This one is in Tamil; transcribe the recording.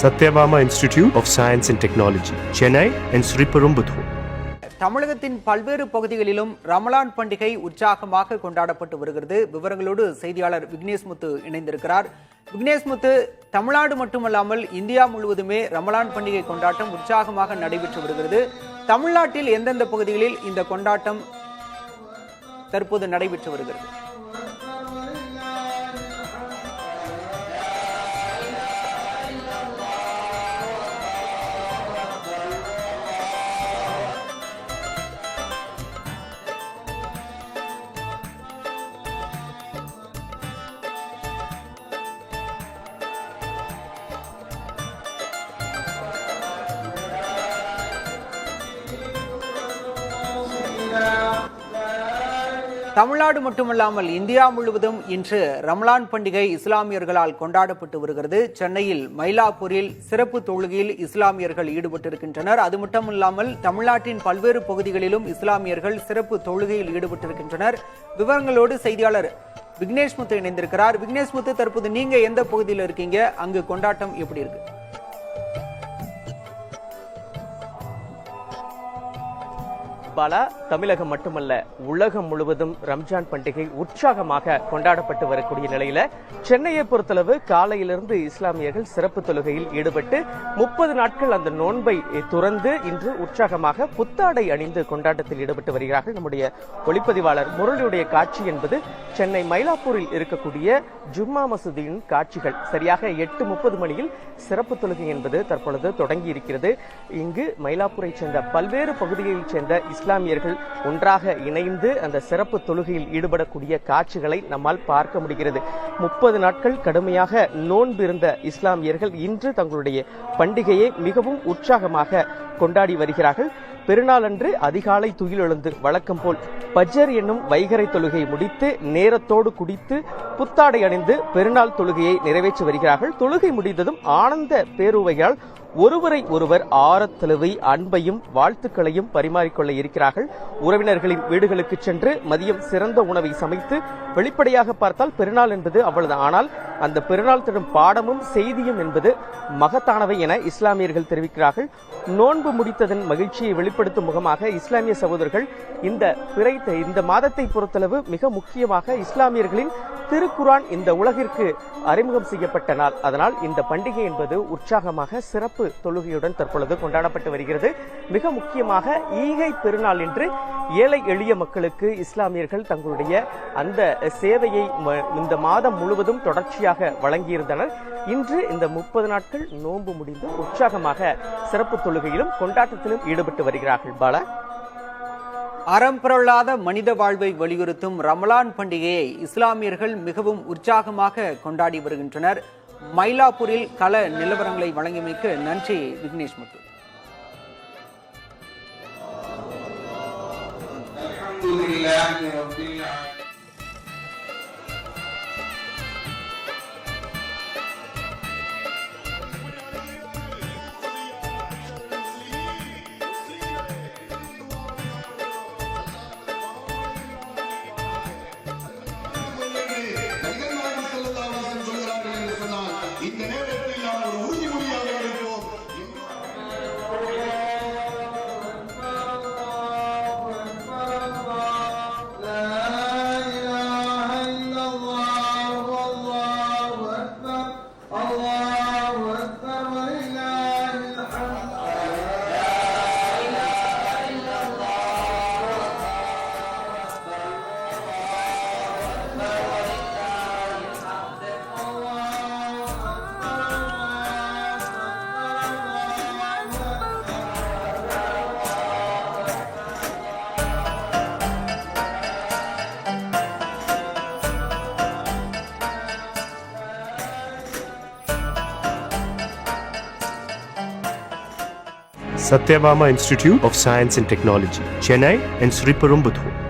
Sathyabama institute of science and technology Chennai and Sriperumbudur தமிழகத்தின் பல்வேறு பகுதிகளிலும் ரமலான் பண்டிகை உற்சாகமாக கொண்டாடப்பட்டு வருகிறது. விவரங்களோடு செய்தியாளர் விக்னேஷ் முத்து இணைந்திருக்கிறார். விக்னேஷ் முத்து தமிழ்நாடு மட்டுமல்லாமல் இந்தியா முழுவதுமே ரமலான் பண்டிகை கொண்டாட்டம் உற்சாகமாக நடைபெற்று வருகிறது. தமிழ்நாட்டில் எந்தெந்த பகுதிகளில் இந்த கொண்டாட்டம் தற்போது நடைபெற்று வருகிறது? தமிழ்நாடு மட்டுமல்லாமல் இந்தியா முழுவதும் இன்று ரம்லான் பண்டிகை இஸ்லாமியர்களால் கொண்டாடப்பட்டு வருகிறது. சென்னையில் மயிலாப்பூரில் சிறப்பு தொழுகையில் இஸ்லாமியர்கள் ஈடுபட்டிருக்கின்றனர். அது மட்டுமில்லாமல் தமிழ்நாட்டின் பல்வேறு பகுதிகளிலும் இஸ்லாமியர்கள் சிறப்பு தொழுகையில் ஈடுபட்டிருக்கின்றனர். விவரங்களோடு செய்தியாளர் விக்னேஷ் முத்து இணைந்திருக்கிறார். விக்னேஷ் முத்து தற்போது நீங்க எந்த பகுதியில் இருக்கீங்க? அங்கு கொண்டாட்டம் எப்படி இருக்கு? பாலா தமிழகம் மட்டுமல்ல உலகம் முழுவதும் ரம்ஜான் பண்டிகை உற்சாகமாக கொண்டாடப்பட்டு வரக்கூடிய நிலையில சென்னையை பொறுத்தளவு காலையிலிருந்து இஸ்லாமியர்கள் சிறப்பு தொழுகையில் ஈடுபட்டு முப்பது நாட்கள் அந்த நோன்பை துறந்து இன்று உற்சாகமாக புத்தாடை அணிந்து கொண்டாட்டத்தில் ஈடுபட்டு வருகிறார்கள். நம்முடைய ஒளிப்பதிவாளர் முரளியுடைய காட்சி என்பது சென்னை மயிலாப்பூரில் இருக்கக்கூடிய ஜும்மா மசூதியின் காட்சிகள். சரியாக எட்டு முப்பது மணியில் சிறப்பு தொழுகை என்பது தற்பொழுது தொடங்கி இருக்கிறது இங்கு மயிலாப்பூரை சேர்ந்த பல்வேறு பகுதிகளைச் சேர்ந்த இஸ்லாம் இஸ்லாமியர்கள் ஒன்றாக இணைந்து அந்த சிறப்பு தொழுகையில் ஈடுபடக்கூடிய காட்சிகளை நம்மால் பார்க்க முடிகிறது. முப்பது நாட்கள் கடுமையாக நோன்பு இருந்த இஸ்லாமியர்கள் இன்று தங்களுடைய பண்டிகையை மிகவும் உற்சாகமாக கொண்டாடி வருகிறார்கள். பெருநாளன்று அதிகாலை துயில் எழுந்து வழக்கம் போல் பஜர் என்னும் வைகரை தொழுகை முடித்து நேரத்தோடு குடித்து புத்தாடை அணிந்து பெருநாள் தொழுகையை நிறைவேற்றி வருகிறார்கள். தொழுகை முடிந்ததும் ஆனந்த பேருவையால் ஒருவரை ஒருவர் ஆறத் அன்பையும் வாழ்த்துக்களையும் பரிமாறிக்கொள்ள இருக்கிறார்கள். உறவினர்களின் வீடுகளுக்கு சென்று மதியம் சிறந்த உணவை சமைத்து வெளிப்படையாக பார்த்தால் பெருநாள் என்பது அவ்வளவு ஆனால் அந்த பெருநாள் தரும் பாடமும் செய்தியும் என்பது மகத்தானவை என இஸ்லாமியர்கள் தெரிவிக்கிறார்கள். நோன்பு முடித்ததன் மகிழ்ச்சியை வெளிப்படுத்தும் முகமாக இஸ்லாமிய சகோதரர்கள் இந்த பிறை இந்த மாதத்தை பொறுத்தளவு மிக முக்கியமாக இஸ்லாமியர்களின் திருக்குரான் இந்த உலகிற்கு அறிமுகம் செய்யப்பட்ட நாள். அதனால் இந்த பண்டிகை என்பது உற்சாகமாக சிறப்பு தொழுகையுடன் தற்பொழுது கொண்டாடப்பட்டு வருகிறது. மிக முக்கியமாக ஈகை பெருநாள் என்று ஏழை எளிய மக்களுக்கு இஸ்லாமியர்கள் தங்களுடைய அந்த சேவையை இந்த மாதம் முழுவதும் தொடர்ச்சியாக வழங்கியிருந்தனர். இன்று இந்த முப்பது நாட்கள் நோன்பு முடிந்து உற்சாகமாக சிறப்பு தொழுகையிலும் கொண்டாட்டத்திலும் ஈடுபட்டு வருகிறார்கள் பாலா. அறம் பிறழாத மனித வாழ்வை வலியுறுத்தும் ரமலான் பண்டிகையை இஸ்லாமியர்கள் மிகவும் உற்சாகமாக கொண்டாடி வருகின்றனர் மயிலாப்பூரில் கள நிலவரங்களை வழங்கியமைக்கு நன்றி விக்னேஷ் முத்து الحمد لله رب العالمين Satyabama Institute of Science and Technology, Chennai and Sriperumbudur.